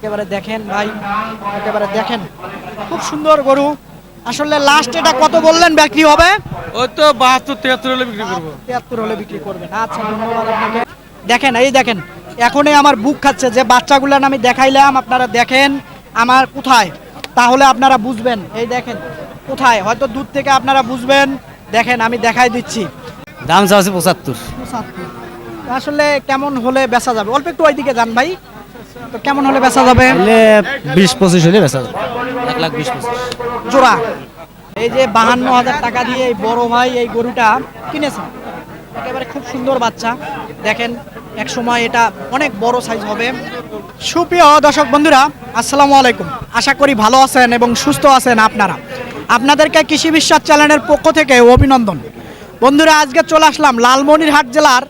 একেবারে দেখেন ভাই একেবারে দেখেন। খুব সুন্দর গরু। আসলে লাস্ট এটা কত বললেন বিক্রি হবে? ওই তো বাহাত্তর তিয়াত্তর হলে বিক্রি করব। তিয়াত্তর হলে বিক্রি করবেন। আচ্ছা ধন্যবাদ আপনাকে। দেখেন এই দেখেন এখনই আমার বুক খাচ্ছে। যে বাচ্চাগুলান আমি দেখাইলাম আপনারা দেখেন আমার কোথায়? তাহলে আপনারা বুঝবেন। এই দেখেন কোথায়? হয়তো দূর থেকে আপনারা বুঝবেন। দেখেন আমি দেখাই দিচ্ছি। দাম চাচ্ছে পঁচাত্তর। আসলে কেমন হলে বেচা যাবে? অল্প একটু ওইদিকে যান ভাই। তো কেমন হলে বেচা যাবে? বিশ পঁচিশ হলে বেচা যাবে। এক লাখ বিশ পঁচিশ। জোড়া। এই যে বাহান্ন হাজার টাকা দিয়ে এই বড় ভাই এই গরুটা কিনেছেন একেবারে খুব সুন্দর বাচ্চা। দেখেন এক সময় এটা অনেক বড় সাইজ হবে। সুপ্রিয় দর্শক বন্ধুরা আসসালামু আলাইকুম। আশা করি ভালো আছেন এবং সুস্থ আছেন আপনারা। আপনাদেরকে কৃষি বিশ্বাস চ্যানেলের পক্ষ থেকে অভিনন্দন। বন্ধুরা আজকে চলে আসলাম লালমনিরহাট জেলার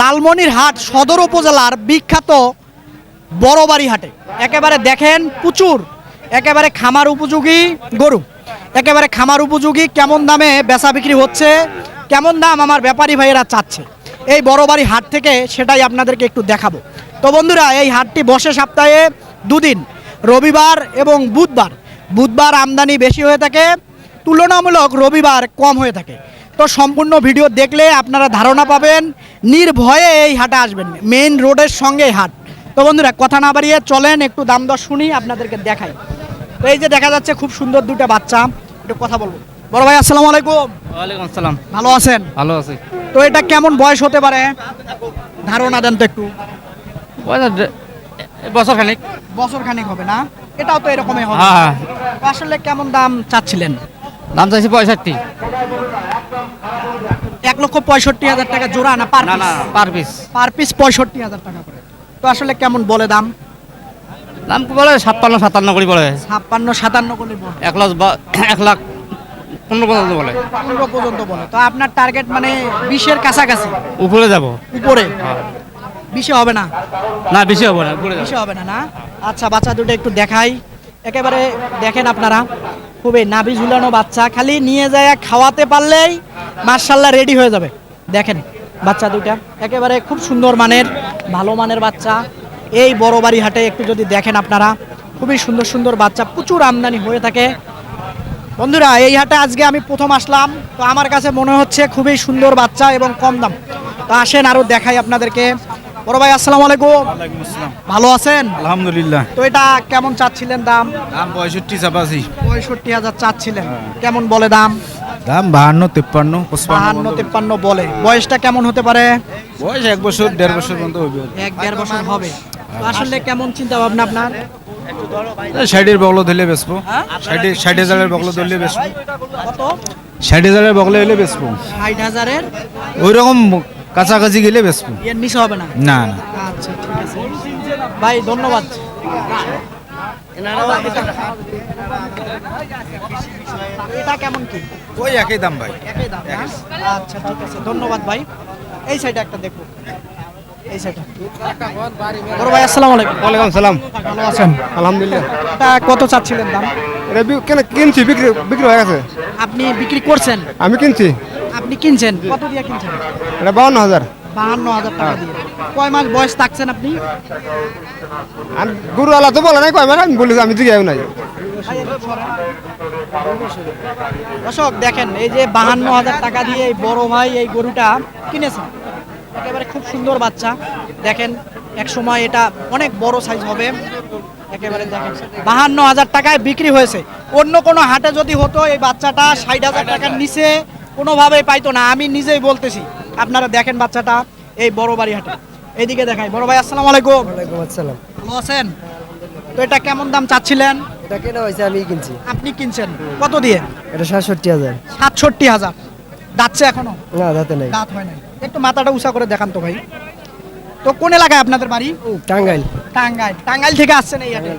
লালমনিরহাট সদর উপজেলার বিখ্যাত বড়বাড়ি হাটে। একেবারে দেখেন প্রচুর। একেবারে খামার উপযোগী গরু। একেবারে খামার উপযোগী কেমন দামে বেচা বিক্রি হচ্ছে, কেমন দাম আমার ব্যাপারী ভাইয়েরা চাচ্ছে। এই বড়বাড়ি হাট থেকে সেটাই আপনাদেরকে একটু দেখাবো। তো বন্ধুরা, এই হাটটি বসে সপ্তাহে দুদিন, রবিবার এবং বুধবার। বুধবার আমদানি বেশি হয়ে থাকে, তুলনামূলক রবিবার কম হয়ে থাকে। তো সম্পূর্ণ ভিডিও দেখলে আপনারা ধারণা পাবেন, নির্ভয়ে এই হাটে আসবেন। মেইন রোডের সঙ্গে হাট। তো বন্ধুরা কথা না বাড়িয়ে চলেন একটু দাম দর শুনি আপনাদেরকে দেখাই। তো এই যে দেখা যাচ্ছে খুব সুন্দর দুটো বাচ্চা একটু কথা বলব। বড় ভাই আসসালামু আলাইকুম। ওয়ালাইকুম আসসালাম। ভালো আছেন? ভালো আছি। তো এটা কেমন বয়স হতে পারে? ধারণা দেন তো একটু। বছর খানিক। বছর খানিক হবে না? এটাও তো এরকমই হবে। হ্যাঁ তো আসলে কেমন দাম চাচ্ছিলেন? দাম চাইছি পঁয়ষট্টি। এক লক্ষ পঁয়ষট্টি হাজার টাকা জোড়া না পার না না পার পিস। পার পিস পঁয়ষট্টি হাজার টাকা করে। তো আসলে কেমন বলে দাম? দাম বলে? ছাপ্পান্ন সাতান্ন করে বলে। ছাপ্পান্ন সাতান্ন করে বলে। এক লাখ এক লাখ পনেরো পর্যন্ত বলে। পনেরো পর্যন্ত বলে। তো আপনার টার্গেট মানে বিশের কাছাকাছি? উপরে যাব। উপরে? বিশে হবে না? না বেশি হব না উপরে যাব। হবে না না? আচ্ছা বাচ্চা দুটো একটু দেখাই। একেবারে দেখেন আপনারা খুবই নাভি ঝুলানো বাচ্চা। খালি নিয়ে যায় খাওয়াতে পারলেই মার্শাল্লাহ রেডি হয়ে যাবে। দেখেন। বাচ্চা দুটা একেবারে খুব সুন্দর মানের ভালো মানের বাচ্চা। এই বড় বাড়ি হাটে একটু যদি দেখেন আপনারা খুবই সুন্দর সুন্দর বাচ্চা প্রচুর আমদানি হয়ে থাকে। বন্ধুরা এই হাটে আজকে আমি প্রথম আসলাম। তো আমার কাছে মনে হচ্ছে খুবই সুন্দর বাচ্চা এবং কম দাম। তো আসেন আরও দেখাই আপনাদেরকে। বড় ভাই আসসালামু আলাইকুম। ভালো আছেন? আলহামদুলিল্লাহ। তো এটা কেমন চাচ্ছিলেন দাম? দাম পঁয়ষট্টি পঁয়ষট্টি হাজার চাচ্ছিলেন। কেমন বলে দাম? দাম বাহান্ন তিপ্পান্ন বাহান্ন তিপ্পান্ন বলে। বয়সটা কেমন হতে পারে? বয়স এক বছর দেড় বছর পর্যন্ত হইবে এক দেড় বছর হবে। আসলে কেমন চিন্তা ভাবনা আপনার ষাটের বগল ধরলে বেসবো ষাটে ষাট হাজারের বগল ধরলে বেসবো ষাট হাজারের বগলে হলে বেসবো ষাট হাজারের? ওই রকম কাছাকাছি গেলে বেসবো এর নিচে হবে না? না না। আচ্ছা ঠিক আছে। ভাই ধন্যবাদ। এটা কেমন কি? ওই একই দাম ভাই। একই দাম আচ্ছা ঠিক আছে ধন্যবাদ ভাই। এই সাইডে একটা দেখো। এই সাইডে বড় ভাই আসসালামু আলাইকুম। ওয়ালাইকুম সালাম। ভালো আছেন? আলহামদুলিল্লাহ। এটা কত চাচ্ছিলেন দাম? এটা কেন কিনছি বিক্রি বিক্রি হয়ে গেছে। আপনি বিক্রি করছেন? আমি কিনছি। আপনি কিনছেন? কত দিয়ে কিনছেন? এটা বাউন্ন হাজার। বাহান্ন হাজার টাকা দিয়ে। কয় মাস বয়স থাকছেন আপনি? আর তো বলে নাই কয় মানে আমি বলেছি আমি জিজ্ঞাসা নাই। দর্শক দেখেন এই যে বাহান্ন হাজার টাকা দিয়ে এই বড় ভাই এই গরুটা কিনেছেন। একেবারে খুব সুন্দর বাচ্চা। দেখেন এক সময় এটা অনেক বড় সাইজ হবে। একেবারে দেখেন বাহান্ন হাজার টাকায় বিক্রি হয়েছে। অন্য কোনো হাটে যদি হতো এই বাচ্চাটা ষাট হাজার টাকার নিচে কোনোভাবেই পাইতো না। আমি নিজেই বলতেছি আপনারা দেখেন বাচ্চাটা এই বড় বাড়ি হাটে এইদিকে দেখাই। বড় ভাই আসসালামু আলাইকুম। ওয়ালাইকুম আসসালাম। ভালো আছেন? তো এটা কেমন দাম চাচ্ছিলেন? এটা কেনা হয়েছে আমি কিনছি। আপনি কিনছেন। কত দিয়ে? এটা সাতষট্টি হাজার। সাতষট্টি হাজার। যাচ্ছে এখনও? না যাতে নেই। দাঁত হয় নাই। একটু মাথাটা উঁচা করে দেখান তো ভাই। তো কোন এলাকায় আপনাদের বাড়ি? টাঙ্গাইল। টাঙ্গাইল। টাঙ্গাইল থেকে আসছেন এই হাটে?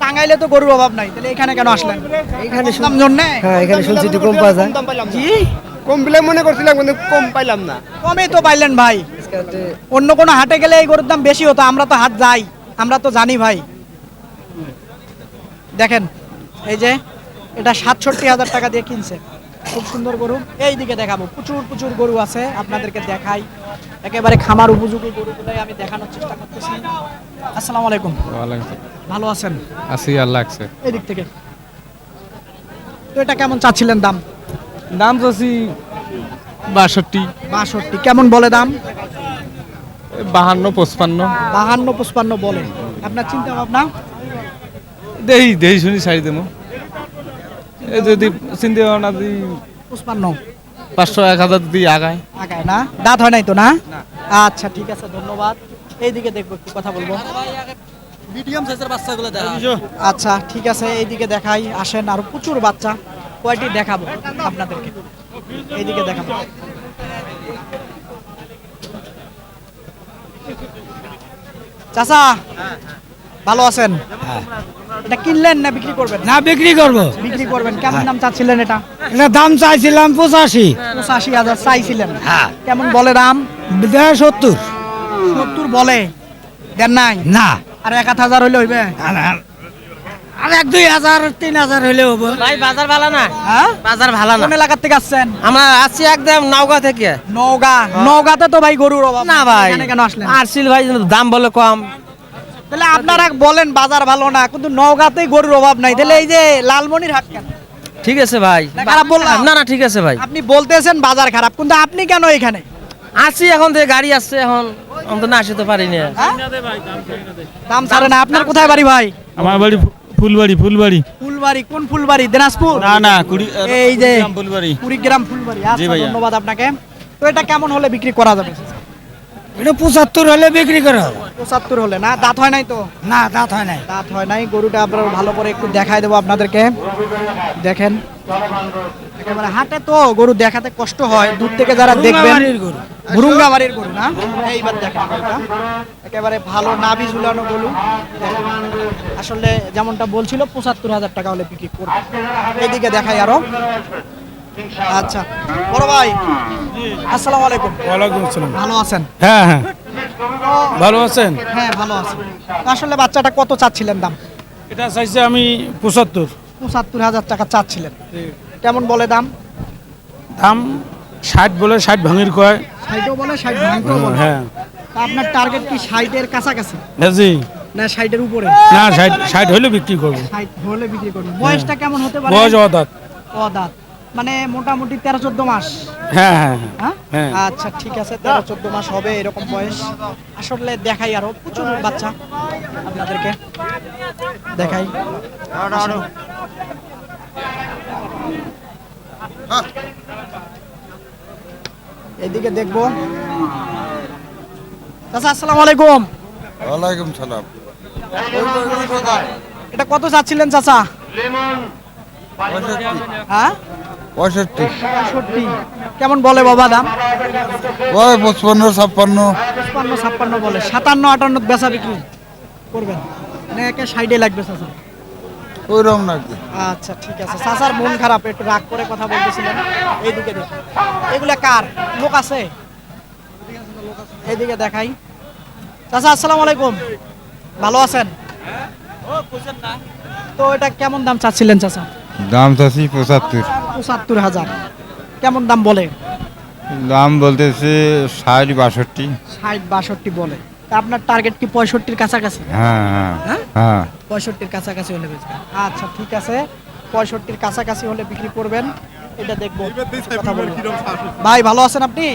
টাঙ্গাইল তো গরুর অভাব নাই। তাহলে এখানে কেন আসলেন? এখানে শুন- দাম জন্যে? হ্যাঁ এখানে শুনছি একটু কম পাওয়া যায়। জি? কম বিলে মনে করছিলাম কিন্তু কম পাইলাম না। কমই তো পাইলেন ভাই। অন্য কোনো হাটে গেলে এই গরুর দাম বেশি হতো আমরা তো হাট যাই আমরা তো জানি ভাই। দেখেন এই যে এটা সাতষট্টি হাজার টাকা দিয়ে কিনছে। খুব সুন্দর গরু। এই দিকে দেখাবো প্রচুর প্রচুর গরু আছে আপনাদেরকে দেখাই। একেবারে খামার উপযোগী গরুগুলাই আমি দেখানোর চেষ্টা করতেছি। আসসালামু আলাইকুম। ভালো আছেন? আছি আল্লাহ আছে এদিক থেকে। তো এটা কেমন চাচ্ছিলেন দাম? দাম চাচ্ছি বাষট্টি। বাষট্টি কেমন বলে দাম? বাহান্ন পঁচপান্ন। বাহান্ন পুষ্পান্ন বলে। আপনার চিন্তা ভাবনা দেহি দেহি শুনি ছাড়ি দেবো এ যদি চিন্তা ভাবনা যদি পুষ্পান্ন পাঁচশো এক হাজার যদি আগায়। আগায় না? দাঁত হয় নাই তো না? আচ্ছা ঠিক আছে ধন্যবাদ। এইদিকে দেখব একটু কথা বলব। মিডিয়াম সাইজের বাচ্চাগুলো দেখা আচ্ছা ঠিক আছে এইদিকে দেখাই। আসেন আর প্রচুর বাচ্চা। কয়টি দেখাবো আপনাদেরকে? এইদিকে দেখাবো। চাচা ভালো আছেন? এটা কিনলেন না বিক্রি করবেন? না বিক্রি করব। বিক্রি করবেন। কেমন দাম চাচ্ছিলেন এটা? এটা দাম চাইছিলাম পঁচাশি। পঁচাশি হাজার চাইছিলেন। হ্যাঁ। কেমন বলে দাম? সত্তর। সত্তর বলে। দেন নাই? না। আর এক হাজার হইলে হইবে? আর এক দুই হাজার তিন হাজার হলে হব। ভাই বাজার ভালো না? হ্যাঁ? বাজার ভালো না? কোন এলাকার থেকে আসছেন? আমরা আছি একদম নওগাঁ থেকে। নওগাঁ। নওগাঁতে তো ভাই গরুর অভাব। না ভাই। কেন আসলেন? আরসিল ভাই দাম বলে কম। তাহলে আপনারা বলেন বাজার ভালো না কিন্তু নওগাঁতেই গরুর অভাব নাই। তাহলে এই যে লালমনির হাট কেন? ঠিক আছে ভাই। না, খারাপ বললাম? না না ঠিক আছে ভাই। আপনি বলতেছেন বাজার খারাপ কিন্তু আপনি কেন এখানে? আসি এখন থেকে গাড়ি আসছে এখন। আমি তো না আসতে পারি না হ্যাঁ? দাম ছাড়ে না। আপনার কোথায় বাড়ি ভাই? আমার বাড়ি ফুলবাড়ি ফুলবাড়ি। ফুলবাড়ি কোন ফুলবাড়ি? দিনাজপুর? না না কুড়ি এই যে ফুলবাড়ি। কুড়িগ্রাম ফুলবাড়ি। আচ্ছা ধন্যবাদ আপনাকে। তো এটা কেমন হলে বিক্রি করা যাবে? এটা পঁচাত্তর হলে বিক্রি করা হবে। পঁচাত্তর হলে না? দাঁত হয় নাই তো? না দাঁত হয় নাই। দাঁত হয় নাই। গরুটা আপনার ভালো করে একটু দেখাই দেবো আপনাদেরকে। দেখেন। একেবারে হাটে তো গরু দেখাতে কষ্ট হয়। দূর থেকে যারা দেখবেন গরু। গরু না? এইবার দেখেন গরুটা। একেবারে ভালো নাভি ঝুলানো গরু। আসলে যেমনটা বলছিল পঁচাত্তর হাজার টাকা হলে বিক্রি করবে। এদিকে দেখাই আরও। আচ্ছা। বড় ভাই আসসালামু আলাইকুম। ওয়ালাইকুম আসসালাম। ভালো আছেন? হ্যাঁ হ্যাঁ। ভালো আছেন? হ্যাঁ ভালো আছেন। আসলে বাচ্চাটা কত চাচ্ছিলেন দাম? এটা চাইছে আমি পঁচাত্তর। পঁচাত্তর হাজার টাকা চাচ্ছিলেন। কেমন বলে দাম? দাম ষাট বলে ষাট ভাঙির কয়। ষাটও বলে ষাট বলে? হ্যাঁ। আপনার টার্গেট কি ষাটের কাছাকাছি? জি। না ষাটের উপরে? না ষাট ষাট হলে বিক্রি করব। ষাট হলে বিক্রি করবেন বয়সটা কেমন হতে পারে? বয়স অদাত। ও দাঁত মানে মোটামুটি তেরো চোদ্দ মাস? হ্যাঁ হ্যাঁ হ্যাঁ। আচ্ছা ঠিক আছে তেরো চোদ্দ মাস হবে এরকম বয়স। আসলে দেখাই আরও প্রচুর বাচ্চা আপনাদেরকে। দেখাই। এদিকে দেখব। চাচা আসসালামু আলাইকুম। ওয়ালাইকুম সালাম। এটা কত চাচ্ছিলেন চাচা? হ্যাঁ? পঁয়ষট্টি। পঁয়ষট্টি। কেমন বলে বাবা দাম? ওই পঁচপান্ন ছাপ্পান্ন। পঁচপান্ন ছাপ্পান্ন বলে। সাতান্ন আটান্ন বেচা বিক্রি করবেন। না একে সাইডে লাগবে চাচা। ওই রকম নাকি আচ্ছা ঠিক আছে। চাচার মন খারাপ একটু রাগ করে কথা বলতেছিলেন। এইদিকে দেখুন। এগুলা কার? লোক আছে? এইদিকে দেখাই। চাচা আসসালামু আলাইকুম। ভালো আছেন? তো এটা কেমন দাম চাচ্ছিলেন চাচা? দাম চাচ্ছি পঁচাত্তর। পঁচাত্তর হাজার। কেমন দাম বলে? দাম বলতেছে ষাট বাষট্টি। ষাট বাষট্টি বলে। তা আপনার টার্গেট কি পঁয়ষট্টির কাছাকাছি? হ্যাঁ হ্যাঁ হ্যাঁ? পঁয়ষট্টির কাছাকাছি হলে বেচবেন আচ্ছা ঠিক আছে। পঁয়ষট্টির কাছাকাছি হলে বিক্রি করবেন। এটা দেখব। কথা বলব। ভাই ভালো আছেন আপনি?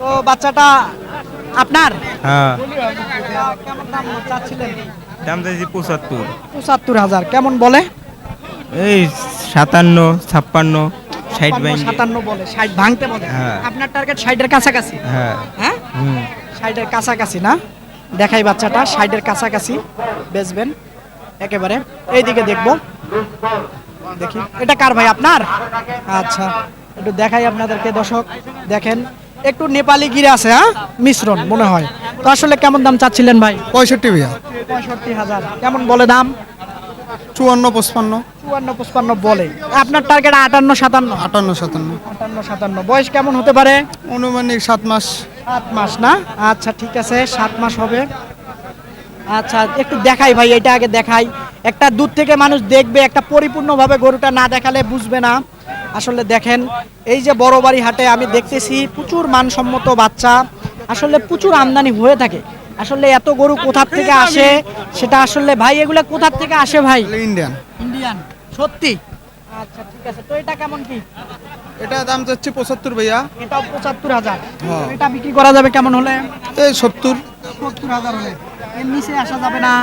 তো বাচ্চাটা আপনার? হ্যাঁ। কেমন দাম চাচ্ছিলেন? দাম চাইছি পঁচাত্তর। পঁচাত্তর হাজার। কেমন বলে? এই সাতান্ন ছাপ্পান্ন ষাট সাতান্ন বলে ষাট ভাঙতে বলে। হ্যাঁ। আপনার টার্গেট ষাটের কাছাকাছি। হ্যাঁ। হ্যাঁ? ষাটের কাছাকাছি না? দেখাই বাচ্চাটা ষাটের কাছাকাছি। বেচবেন একেবারে। এইদিকে দেখব। দেখি। এটা কার ভাই আপনার? আচ্ছা একটু দেখাই আপনাদেরকে দর্শক। দেখেন একটু নেপালি গিরে আছে হ্যাঁ? মিশ্রণ মনে হয়। তো আসলে কেমন দাম চাচ্ছিলেন ভাই? পঁয়ষট্টি ভাইয়া। পঁয়ষট্টি হাজার। কেমন বলে দাম? চুয়ান্ন পঁচপান্ন। চুয়ান্ন পঁচপান্ন বলে। আপনার টার্গেট আটান্ন সাতান্ন? আটান্ন সাতান্ন। আটান্ন সাতান্ন। বয়স কেমন হতে পারে? অনুমানিক সাত মাস। সাত মাস না? আচ্ছা ঠিক আছে সাত মাস হবে। আচ্ছা একটু দেখাই ভাই এটা আগে দেখাই। একটা দূর থেকে মানুষ দেখবে একটা পরিপূর্ণভাবে গরুটা না দেখালে বুঝবে না। আসলে দেখেন এই যে বড় বাড়ি হাটে আমি দেখতেছি প্রচুর মানসম্মত বাচ্চা। আসলে প্রচুর আমদানি হয়ে থাকে। আসলে এত গরু কোথা থেকে আসে? সেটা আসলে ভাই এগুলা কোথা থেকে আসে ভাই? ইন্ডিয়ান ইন্ডিয়ান সত্যি। আচ্ছা ঠিক আছে। তো এটা কেমন কি? এটা দাম যাচ্ছে পঁচাত্তর ভাইয়া। এটাও পঁচাত্তর হাজার। হ্যাঁ। এটা বিক্রি করা যাবে কেমন হলে? এই সত্তর। সত্তর হাজার হলে। এর নিচে আসা যাবে না?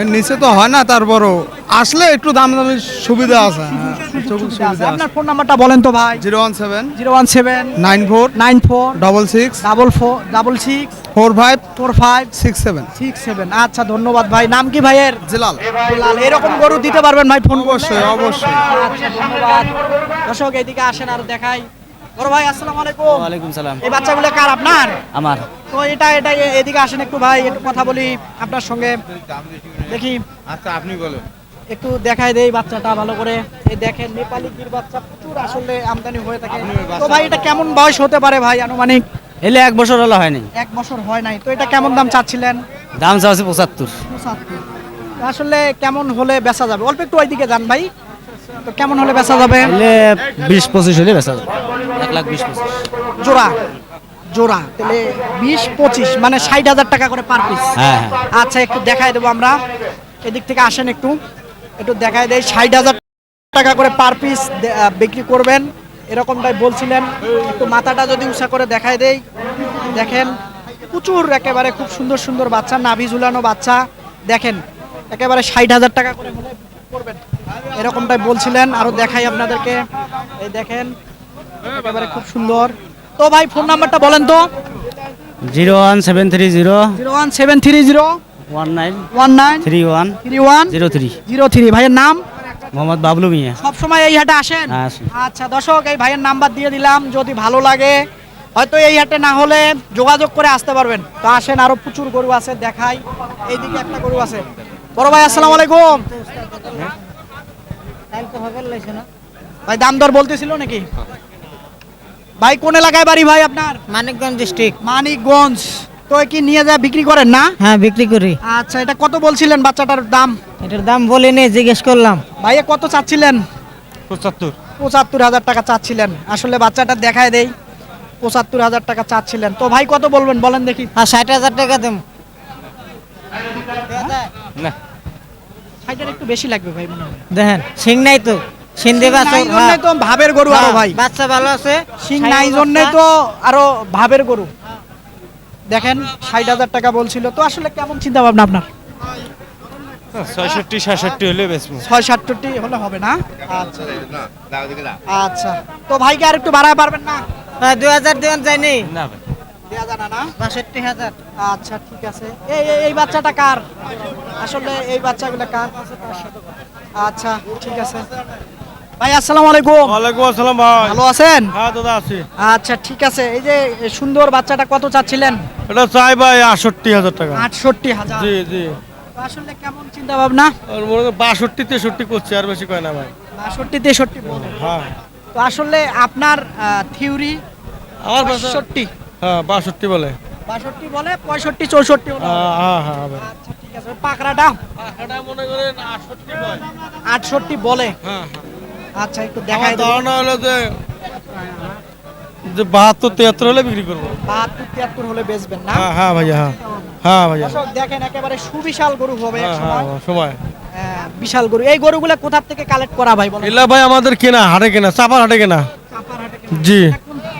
এর নিচে তো হয় না তারপরও আসলে একটু দাম দামের সুবিধা আছে। হ্যাঁ, সুবিধা আছে। আপনার ফোন নাম্বারটা বলেন তো ভাই। Zero one seven zero one seven nine four nine four double six double four double six four five? Four five six seven. Six seven. আচ্ছা ধন্যবাদ ভাই। নাম কি ভাইয়ের? জিলাল। বেলাল এরকম গরু দিতে পারবেন ভাই ফোন অবশ্যই, অবশ্যই। আচ্ছা ধন্যবাদ। দর্শক এদিকে আসেন আর দেখাই। বড় ভাই আসসালামু আলাইকুম। ওয়ালাইকুম সালাম। এই বাচ্চাগুলো কার আপনার? আমার। তো এটা এটা এদিকে আসেন একটু ভাই একটু কথা বলি আপনার সঙ্গে। দেখি। আচ্ছা আপনি বলেন। একটু দেখাই দেই বাচ্চাটা ভালো করে। এই দেখেন নেপালি গির বাচ্চা প্রচুর আসলে আমদানি হয়ে থাকে। তো ভাই এটা কেমন বয়স হতে পারে ভাই আনুমানিক? এলে এক বছর হলো হয়নি। এক বছর হয় নাই। তো এটা কেমন দাম চাচ্ছিলেন? দাম চাওয়া পঁচাত্তর। আসলে কেমন হলে বেচা যাবে? অল্প একটু ওইদিকে যান ভাই। তো কেমন হলে বেচা যাবে? বিশ পঁচিশ হলে বেচা যাবে। এক লাখ বিশ পঁচিশ। জোড়া। জোড়া। তাহলে বিশ পঁচিশ মানে ষাট হাজার টাকা করে পার পিস হ্যাঁ হ্যাঁ। আচ্ছা একটু দেখাই দেবো আমরা। এদিক থেকে আসেন একটু। একটু দেখাই দেয় ষাট হাজার টাকা করে পার পিস বিক্রি করবেন। এরকমটাই বলছিলেন একটু মাথাটা যদি উষা করে দেখায় দেই। দেখেন প্রচুর একেবারে খুব সুন্দর সুন্দর বাচ্চা নাভি ঝুলানো বাচ্চা। দেখেন একেবারে ষাট হাজার টাকা করে হলে করবেন। এরকমটাই বলছিলেন আরও দেখাই আপনাদেরকে। এই দেখেন একেবারে খুব সুন্দর। তো ভাই ফোন নাম্বারটা বলেন তো। Zero one seven three zero zero one seven three zero one nine one nine three one three one zero three. Zero three. ভাইয়ের নাম? মোহাম্মদ বাবলু মিয়া। সব সময় এই হাটে আসেন? হ্যাঁ, আচ্ছা দর্শক এই ভাইয়ের নাম্বার দিয়ে দিলাম যদি ভালো লাগে। হয়তো এই হাটে না হলে যোগাযোগ করে আসতে পারবেন। তো আসেন আরও প্রচুর গরু আছে দেখাই। এইদিকে একটা গরু আছে। বড় ভাই আসসালামু আলাইকুম। ভাই দাম দর বলতেছিল নাকি? ভাই কোন এলাকায় বাড়ি ভাই আপনার? মানিকগঞ্জ ডিস্ট্রিক্ট। মানিকগঞ্জ। তো কি নিয়ে যায় বিক্রি করেন না? হ্যাঁ বিক্রি করি। আচ্ছা এটা কত বলছিলেন বাচ্চাটার দাম? এটার দাম বলিনি জিজ্ঞেস করলাম। ভাইয়া কত চাচ্ছিলেন? পঁচাত্তর। পঁচাত্তর হাজার টাকা চাচ্ছিলেন। আসলে বাচ্চাটা দেখায় দেই পঁচাত্তর হাজার টাকা চাচ্ছিলেন। তো ভাই কত বলবেন? বলেন দেখি। আর ষাট হাজার টাকা দেব। ষাটের একটু বেশি লাগবে ভাই মনে হয়। দেখেন সিং নাই তো। জন্যই তো ভাবের গরু আরও ভাই। বাচ্চা ভালো আছে। সিং নাই জন্যই তো আরও ভাবের গরু। দেখেন ষাট হাজার টাকা বলছিল। তো আসলে কেমন চিন্তা ভাবনা আপনার? ছয়ষট্টি সাতষট্টি হলে বেচবো। ছয় সাতষট্টি হলে হবে না? আচ্ছা আচ্ছা। তো ভাইকে আর একটু বাড়ায় পারবেন না? হ্যাঁ দুই হাজার দেওয়ান যায়নি। না আচ্ছা ঠিক আছে। এই এই- এই বাচ্চাটা কার? আসলে এই বাচ্চাগুলো কার? আচ্ছা ঠিক আছে। ভাই আসসালামু আলাইকুম। ওয়ালাইকুম আসসালাম ভাই। ভালো আছেন? হ্যাঁ দাদা আছি। আচ্ছা ঠিক আছে। এই যে সুন্দর বাচ্চাটা কত চাচ্ছিলেন? এটা চাই ভাই আটষট্টি হাজার টাকা। আটষট্টি হাজার। জি জি। আসলে কেমন চিন্তা ভাবনা মনে বাষট্টি তেষট্টি করছে আর বেশি কয় না ভাই। বাষট্টি তেষট্টি বলে। হ্যাঁ। তো আসলে আপনার থিওরি আমার বাষট্টি। হ্যাঁ বাষট্টি বলে। বাষট্টি বলে পঁয়ষট্টি চৌষট্টি বলে হ্যাঁ হ্যাঁ হ্যাঁ ভাই আচ্ছা ঠিক আছে। ওই পাকড়াটা মনে করেন আটষট্টি ভাই আটষট্টি বলে। হ্যাঁ। আচ্ছা একটু দেবো ধারণা হলো যে যে বাহাত্তর তিয়াত্তর হলে বিক্রি করব। বাহাত্তর তিয়াত্তর হলে বেচবেন না? হ্যাঁ হ্যাঁ ভাইয়া হ্যাঁ। হ্যাঁ ভাইয়া। দেখেন একেবারে সুবিশাল গরু হবে হ্যাঁ সময় হ্যাঁ সময়। হ্যাঁ, বিশাল গরু। এই গরুগুলা কোথা থেকে কালেক্ট করা ভাই বলেন? এলা ভাই আমাদের কেনা হাটে কেনা চাপার হাটে কেনা। জি।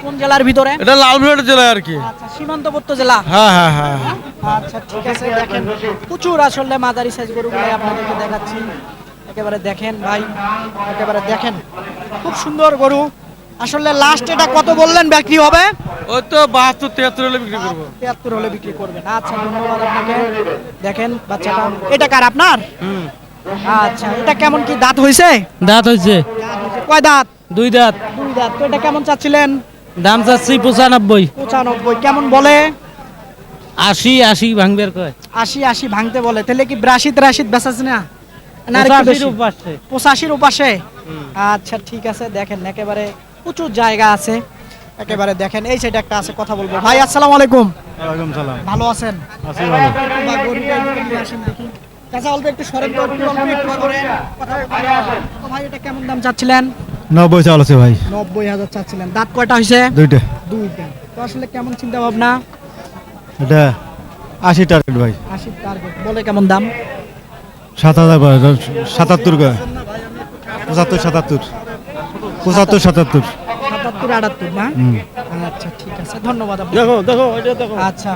কোন- জেলার ভিতরে? এটা লালবিহাট জেলায় আর কি। আচ্ছা সীমান্তবর্তী জেলা? হ্যাঁ হ্যাঁ হ্যাঁ। আচ্ছা ঠিক আছে দেখেন। প্রচুর আসলে মাঝারি সাইজ গরুগুলো আপনাদেরকে দেখাচ্ছি। একেবারে দেখেন ভাই একেবারে দেখেন। খুব সুন্দর গরু। আসলে লাস্ট এটা কত বললেন বিক্রি হবে? ওই তো বাহাত্তর তিয়াত্তর হলে বিক্রি করব। তিয়াত্তর হলে বিক্রি করবেন। আচ্ছা ধন্যবাদ আপনাকে। দেখেন বাচ্চাটা। এটা কার আপনার? আচ্ছা এটা কেমন কি দাঁত হয়েছে দাঁত হয়েছে কয় দাঁত? দুই দাঁত। দুই দাঁত। তো এটা কেমন চাচ্ছিলেন? দাম চাচ্ছি পঁচানব্বই। পঁচানব্বই। কেমন বলে? আশি আশি ভাঙবের কয়। আশি আশি ভাঙতে বলে। তাহলে কি বিরাশি তিরাশি বেচাচ্ছে না? পঁচাশির উপাশে। আচ্ছা ঠিক আছে দেখেন একেবারে প্রচুর জায়গা আছে। একেবারে দেখেন এই সাইডে একটা আছে কথা বলব। ভাই আসসালামু আলাইকুম। ওয়ালাইকুম সালাম। ভালো আছেন? আছি ভালো। বা গরুটা একটু নিয়ে আসেন দেখি চাচা অল্প একটু সরেন তো একটু অল্প একটু করেন কথা ভাই এটা কেমন দাম চাচ্ছিলেন? নব্বই চাল আছে ভাই। নব্বই হাজার চাচ্ছিলেন। দাঁত কয়টা হয়েছে? দুইটা। দুইটা। তো আসলে কেমন চিন্তা ভাবনা এটা আশি টার্গেট ভাই। আশি টার্গেট বলে কেমন দাম? সাত হাজার সাতাত্তর পঁচাত্তর সাতাত্তর। পঁচাত্তর সাতাত্তর। সাতাত্তর আটাত্তর না? আচ্ছা ঠিক আছে। ধন্যবাদ দেখো দেখো দেখো। আচ্ছা।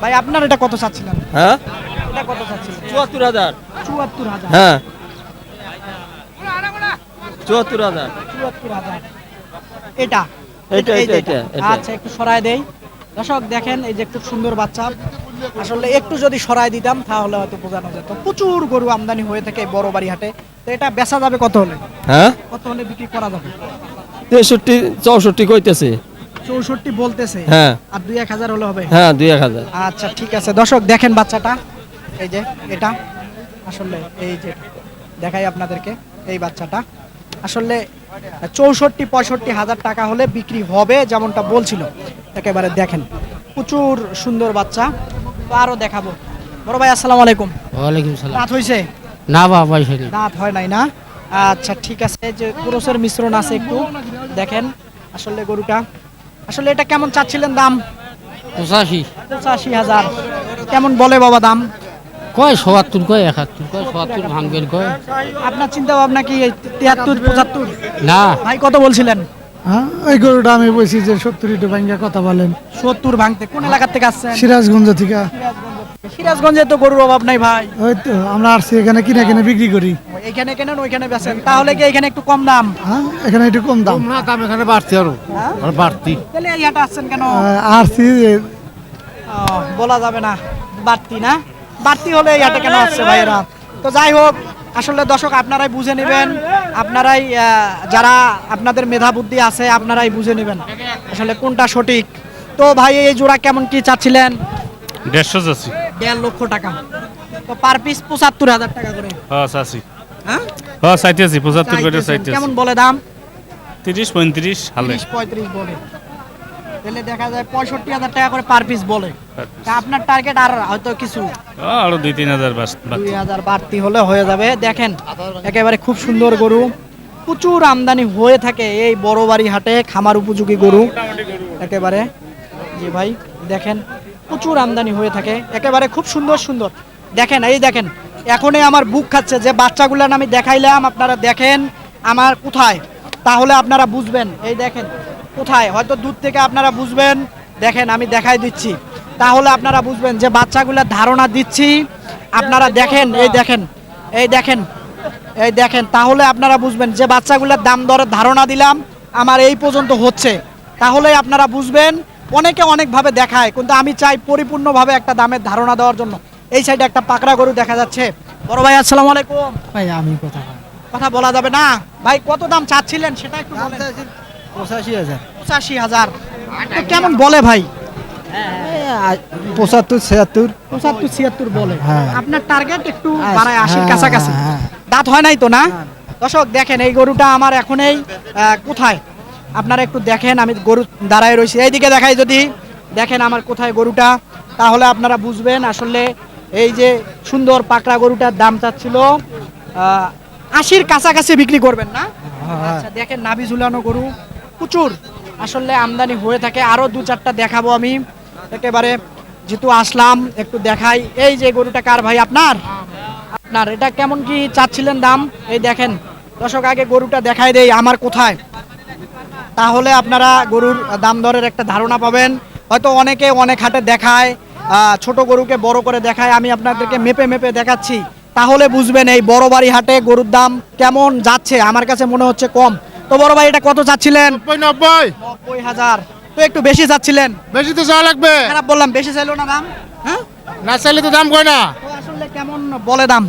ভাই আপনার এটা কত চাচ্ছিলেন? হ্যাঁ? এটা কত চাচ্ছিলেন? চুয়াত্তর হাজার। চুয়াত্তর হাজার। হ্যাঁ। চুয়াত্তর হাজার। চুয়াত্তর হাজার। এটা? এটা, এটা, এটা, এটা। আচ্ছা একটু সরায় দেই। দর্শক দেখেন এই যে খুব সুন্দর বাচ্চা। আসলে একটু যদি সরায় দিতাম তাহলে হয়তো বোঝানো যেত। প্রচুর গরু আমদানি হয়ে থাকে বড় বাড়ি হাটে তো এটা বেচা যাবে কত হলে? হ্যাঁ? কত হলে বিক্রি করা যাবে? তেষট্টি চৌষট্টি কইতেছে। চৌষট্টি বলতেছে? হ্যাঁ। আর দুই এক হাজার হলে হবে? হ্যাঁ দুই এক হাজার। আচ্ছা ঠিক আছে। দর্শক দেখেন বাচ্চাটা। এই যে এটা। আসলে এই যে দেখাই আপনাদেরকে এই বাচ্চাটা। আসলে চৌষট্টি পঁয়ষট্টি হাজার টাকা হলে বিক্রি হবে যেমনটা বলছিল। একেবারে দেখেন প্রচুর সুন্দর বাচ্চা। আরও দেখাবো। বড় ভাই আসসালামু আলাইকুম। ওয়ালাইকুম সালাম। দাঁত হয়েছে না বাবা নেই দাঁত হয় নাই না? আচ্ছা ঠিক আছে যে পুরুষের মিশ্রণ আছে একটু দেখেন আসলে গরুটা। আসলে এটা কেমন চাচ্ছিলেন দাম? পঁচাশি। পঁচাশি হাজার। কেমন বলে বাবা দাম? কয় সবাত্তর কয় একাত্তর কয় সবাত্তর ভাঙবেন কয়। আপনার চিন্তা ভাবনা কি তিয়াত্তর পঁচাত্তর? না। ভাই কত বলছিলেন? হ্যাঁ এই গরুটা আমি বলছি যে সত্তর ইটু ভাঙ্গা কথা বলেন। সত্তর ভাঙতে কোন এলাকার থেকে আসছেন? সিরাজগঞ্জ থেকে। সিরাজগঞ্জে তো গরুর অভাব নাই ভাই। ওই তো আমরা আসছি এখানে কিনে কিনে বিক্রি করি। এখানে কেনেন ওইখানে বেচেন। তাহলে কি এখানে একটু কম দাম? হ্যাঁ এখানে একটু কম দাম। না দাম এখানে বাড়তি আরও। আর বাড়তি। তাহলে এই হাটে আসছেন কেন? আসছি বলা যাবে না। বাড়তি না? বাড়তি হলে এই হাটে কেন আসছে ভাইয়েরা? তো যাই হোক আসলে দর্শক আপনারাই বুঝে নেবেন। আপনারাই যারা আপনাদের মেধা বুদ্ধি আছে আপনারাই বুঝে নেবেন আসলে কোনটা সঠিক। তো ভাই এই জোড়া কেমন কি চাচ্ছিলেন? দেড়শো যাচ্ছি দেড় লক্ষ টাকা। তো পার পিস পঁচাত্তর হাজার টাকা করে। হ্যাঁ চাচ্ছি। হ্যাঁ? হ্যাঁ চাইতেছি পঁচাত্তর করে চাইতেছি। কেমন বলে দাম? তিরিশ পঁয়ত্রিশ হালে। তিরিশ পঁয়ত্রিশ বলে। তাহলে দেখা যায় পঁয়ষট্টি হাজার টাকা করে পার পিস বলে। তা আপনার টার্গেট আর হয়তো কিছু আরও দুই তিন হাজার দুই হাজার বাড়তি হলে হয়ে যাবে। দেখেন একেবারে খুব সুন্দর গরু। প্রচুর আমদানি হয়ে থাকে এই বড় বাড়ি হাটে খামার উপযোগী গরু। একেবারে জি ভাই দেখেন প্রচুর আমদানি হয়ে থাকে। একেবারে খুব সুন্দর সুন্দর। দেখেন এই দেখেন এখনই আমার বুক খাচ্ছে। যে বাচ্চাগুলান আমি দেখাইলাম আপনারা দেখেন আমার কোথায়? তাহলে আপনারা বুঝবেন। এই দেখেন কোথায়? হয়তো দূর থেকে আপনারা বুঝবেন। দেখেন আমি দেখাই দিচ্ছি। তাহলে আপনারা বুঝবেন যে বাচ্চাগুলার ধারণা দিচ্ছি। আপনারা দেখেন এই দেখেন এই দেখেন এই দেখেন। তাহলে আপনারা বুঝবেন যে বাচ্চাগুলোর দাম দরের ধারণা দিলাম আমার এই পর্যন্ত হচ্ছে। তাহলে আপনারা বুঝবেন অনেকে অনেকভাবে দেখায় কিন্তু আমি চাই পরিপূর্ণভাবে একটা দামের ধারণা দেওয়ার জন্য। এই সাইডে একটা পাকড়া গরু দেখা যাচ্ছে। বড় ভাই আসসালামু আলাইকুম। ভাই আমি কথা কথা বলা যাবে না? ভাই কত দাম চাচ্ছিলেন সেটা একটু বলেন। পঁচাশি হাজার। পঁচাশি হাজার। কেমন বলে ভাই? পঁচাত্তর ছিয়াত্তর। পঁচাত্তর ছিয়াত্তর বলে। হ্যাঁ। আপনার টার্গেট একটু হ্যাঁ, বাড়ায় আশির হ্যাঁ, কাছাকাছি। হ্যাঁ, দাঁত হয় নাই তো না? দর্শক দেখেন এই গরুটা আমার এখনই আহ, কোথায়? আপনারা একটু দেখেন আমি গরু দাঁড়ায় রয়েছি এইদিকে দেখাই যদি দেখেন আমার কোথায় গরুটা। তাহলে আপনারা বুঝবেন আসলে এই যে সুন্দর পাকড়া গরুটার দাম চাচ্ছিল আশির কাছাকাছি বিক্রি করবেন না? আচ্ছা দেখেন নাভি ঝুলানো গরু। প্রচুর। আসলে আমদানি হয়ে থাকে। আরও দু চারটা দেখাবো আমি। একেবারে যেহেতু আসলাম, একটু দেখাই। এই যে গরুটা কার ভাই? আপনার? আপনার। এটা কেমন কি চাচ্ছিলেন দাম? এই দেখেন। দর্শক, আগে গরুটা দেখাই দেই। আমার কোথায়? তাহলে আপনারা গরুর দাম দরের একটা ধারণা পাবেন। হয়তো অনেকে অনেক হাটে দেখায় ছোট গরুকে বড় করে দেখায়। আমি আপনাদেরকে মেপে মেপে দেখাচ্ছি। তাহলে বুঝবেন এই বড় বাড়ি হাটে গরুর দাম কেমন যাচ্ছে। আমার কাছে মনে হচ্ছে কম। তো বড় ভাই এটা কত চাচ্ছিলেন? নব্বই নব্বই। হাজার। তো একটু বেশি চাচ্ছিলেন? বেশি তো যাওয়া লাগবে। খারাপ বললাম বেশি চাইলো না দাম? হ্যাঁ? না চাইলে তো দাম কয় না? আসলে কেমন বলে দাম?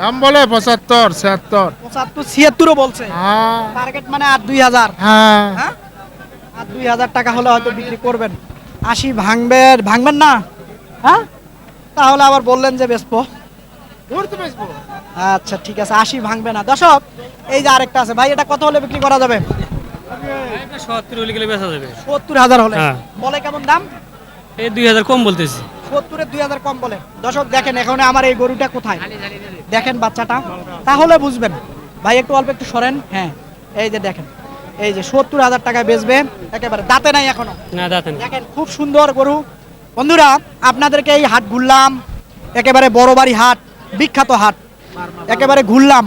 দাম বলে পঁচাত্তর ছিয়াত্তর। পঁচাত্তর ছিয়াত্তরও বলছে। হ্যাঁ। টার্গেট মানে আর দুই হাজার। হ্যাঁ। হ্যাঁ? আর দুই হাজার টাকা হলে হয়তো বিক্রি করবেন। আশি ভাঙবেন ভাঙবেন না? হ্যাঁ? তাহলে আবার বললেন যে বেচবো। আচ্ছা ঠিক আছে আশি ভাঙবে না। দশক এই যে আরেকটা আছে ভাই এটা কত হলে বিক্রি করা যাবে? সত্তর হলে গেলে বেচা যাবে। সত্তর হাজার হলে। হ্যাঁ। বলে কেমন দাম? এই দুই হাজার কম বলতেছি। সত্তরের দুই হাজার কম বলে। দর্শক দেখেন এখন আমার এই গরুটা কোথায়? দেখেন বাচ্চাটা। তাহলে বুঝবেন। ভাই একটু অল্প একটু সরেন। হ্যাঁ এই যে দেখেন। এই যে সত্তর হাজার টাকায় বেচবে। একেবারে দাঁতে নাই এখনও। না দাঁতেন দেখেন খুব সুন্দর গরু। বন্ধুরা আপনাদেরকে এই হাট ঘুরলাম। একেবারে বড় বাড়ি হাট। বিখ্যাত হাট। একেবারে ঘুরলাম।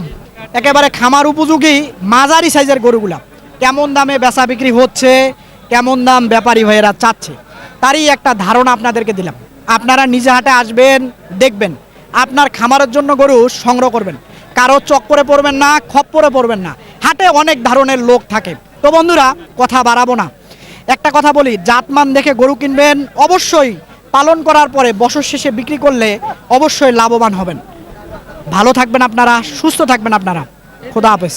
একেবারে খামার উপযোগী, মাঝারি সাইজের গরুগুলা। কেমন দামে বেচা বিক্রি হচ্ছে, কেমন দাম ব্যাপারী ভাইয়েরা চাচ্ছে, তারই একটা ধারণা আপনাদেরকে দিলাম। আপনারা নিজে হাটে আসবেন, দেখবেন। আপনার খামারের জন্য গরু সংগ্রহ করবেন। কারও চক্করে পড়বেন না, খপ্পরে পড়বেন না। হাটে অনেক ধরনের লোক থাকে। তো বন্ধুরা, কথা বাড়াবো না। একটা কথা বলি, জাতমান দেখে গরু কিনবেন, অবশ্যই পালন করার পরে বছর শেষে বিক্রি করলে অবশ্যই লাভবান হবেন। ভালো থাকবেন আপনারা, সুস্থ থাকবেন আপনারা। খোদা হাফেজ।